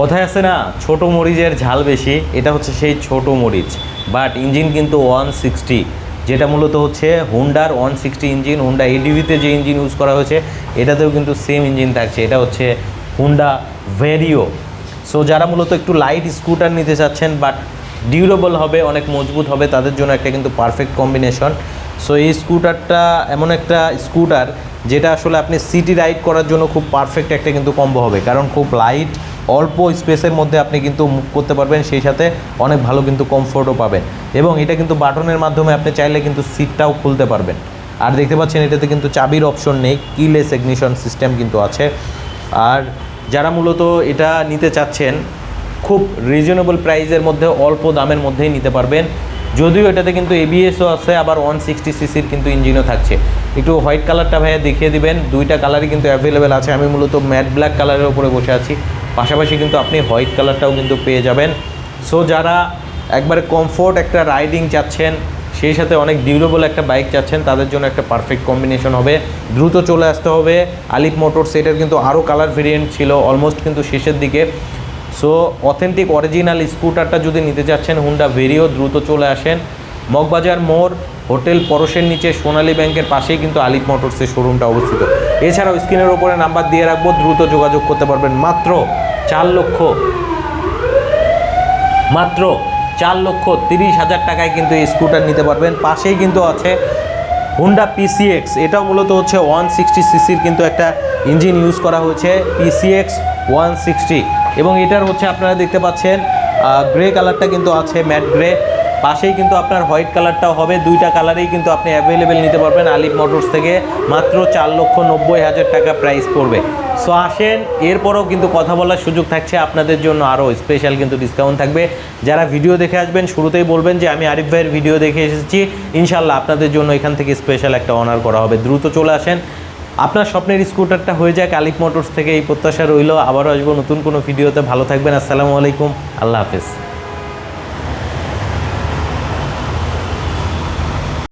কথায় আছে না, ছোট মরিচের ঝাল বেশি, এটা হচ্ছে সেই ছোট মরিচ। বাট ইঞ্জিন কিন্তু ওয়ান সিক্সটি যেটা মূলত হচ্ছে হুন্ডার ওয়ান সিক্সটি ইঞ্জিন হুন্ডা এডিভিতে যে ইঞ্জিন ইউজ করা হয়েছে, এটাতেও কিন্তু সেম ইঞ্জিন থাকছে, এটা হচ্ছে হুন্ডা ভেরিও সো যারা মূলত একটু লাইট স্কুটার নিতে চাচ্ছেন বাট ডিউরেবল হবে, অনেক মজবুত হবে, তাদের জন্য একটা কিন্তু পারফেক্ট কম্বিনেশন সো এই স্কুটারটা এমন একটা স্কুটার যেটা আসলে আপনি সিটি রাইড করার জন্য খুব পারফেক্ট একটা কিন্তু কম্বো হবে, কারণ খুব লাইট অল্প স্পেসের মধ্যে আপনি কিন্তু মুভ করতে পারবেন, সেই সাথে অনেক ভালো কিন্তু কমফোর্টও পাবেন। এবং এটা কিন্তু বাটনের মাধ্যমে আপনি চাইলে কিন্তু সিটটাও খুলতে পারবেন। আর দেখতে পাচ্ছেন, এটাতে কিন্তু চাবির অপশন নেই কিলেস এগনিশন সিস্টেম কিন্তু আছে। আর যারা মূলত এটা নিতে চাচ্ছেন, খুব রিজনেবল প্রাইসের মধ্যে, অল্প দামের মধ্যেই নিতে পারবেন। যদিও এটাতে কিন্তু এবিএসও আছে, আবার ওয়ান সিক্সটি সিসির কিন্তু ইঞ্জিনও থাকছে। একটু হোয়াইট কালারটা ভাইয়া দেখিয়ে দিবেন, দুইটা কালারই কিন্তু অ্যাভেলেবেল আছে। আমি মূলত ম্যাট ব্ল্যাক কালারের উপরে বসে আছি। পাশাপাশি কিন্তু আপনি হোয়াইট কালারটাও কিন্তু পেয়ে যাবেন। সো যারা একবারে কমফোর্ট একটা রাইডিং চাচ্ছেন, সেই সাথে অনেক ডিউরেবল একটা বাইক চাচ্ছেন, তাদের জন্য একটা পারফেক্ট কম্বিনেশন হবে। দ্রুত চলে আসতে হবে। আলিফ মোটরস এটার কিন্তু আরও কালার ভেরিয়েন্ট ছিল অলমোস্ট কিন্তু শেষের দিকে। সো অথেন্টিক অরিজিনাল স্কুটারটা যদি নিতে চাচ্ছেন হুন্ডা ভেরিও দ্রুত চলে আসেন। মগবাজার মোড়, হোটেল পরশের নিচে, সোনালী ব্যাংকের পাশেই কিন্তু আলিফ মোটরসের শোরুমটা অবস্থিত। এছাড়াও স্ক্রিনের ওপরে নাম্বার দিয়ে রাখব, দ্রুত যোগাযোগ করতে পারবেন। মাত্র চার লক্ষ। মাত্র চার লক্ষ তিরিশ হাজার টাকায় কিন্তু এই স্কুটার নিতে পারবেন। পাশেই কিন্তু আছে হুন্ডা পিসিএক্স এটাও মূলত হচ্ছে ওয়ান সিক্সটি সিসির কিন্তু একটা ইঞ্জিন ইউজ করা হয়েছে পিসিএক্স ওয়ান সিক্সটি এবং এটার হচ্ছে আপনারা দেখতে পাচ্ছেন গ্রে কালারটা কিন্তু আছে ম্যাট গ্রে পাশেই কিন্তু আপনার হোয়াইট কালারটাও হবে। দুইটা কালারেই কিন্তু আপনি অ্যাভেলেবেল নিতে পারবেন আলিফ মোটরস থেকে। মাত্র চার লক্ষ নব্বই হাজার টাকা প্রাইস পড়বে। সো আসেন, এরপরও কিন্তু কথা বলার সুযোগ থাকছে আপনাদের জন্য। আরও স্পেশাল কিন্তু ডিসকাউন্ট থাকবে। যারা ভিডিও দেখে আসবেন, শুরুতেই বলবেন যে আমি আরিফ ভাইয়ের ভিডিও দেখে এসেছি। ইনশাল্লাহ আপনাদের জন্য এখান থেকে স্পেশাল একটা অনার করা হবে। দ্রুত চলে আসেন। আপনার স্বপ্নের স্কুটারটা হয়ে যাক, আলিফ মোটরস থেকে এই প্রত্যাশা রইল। আবারও আসব নতুন কোনো ভিডিওতে ভালো থাকবেন, আসসালামু আলাইকুম। আল্লাহ হাফিজ।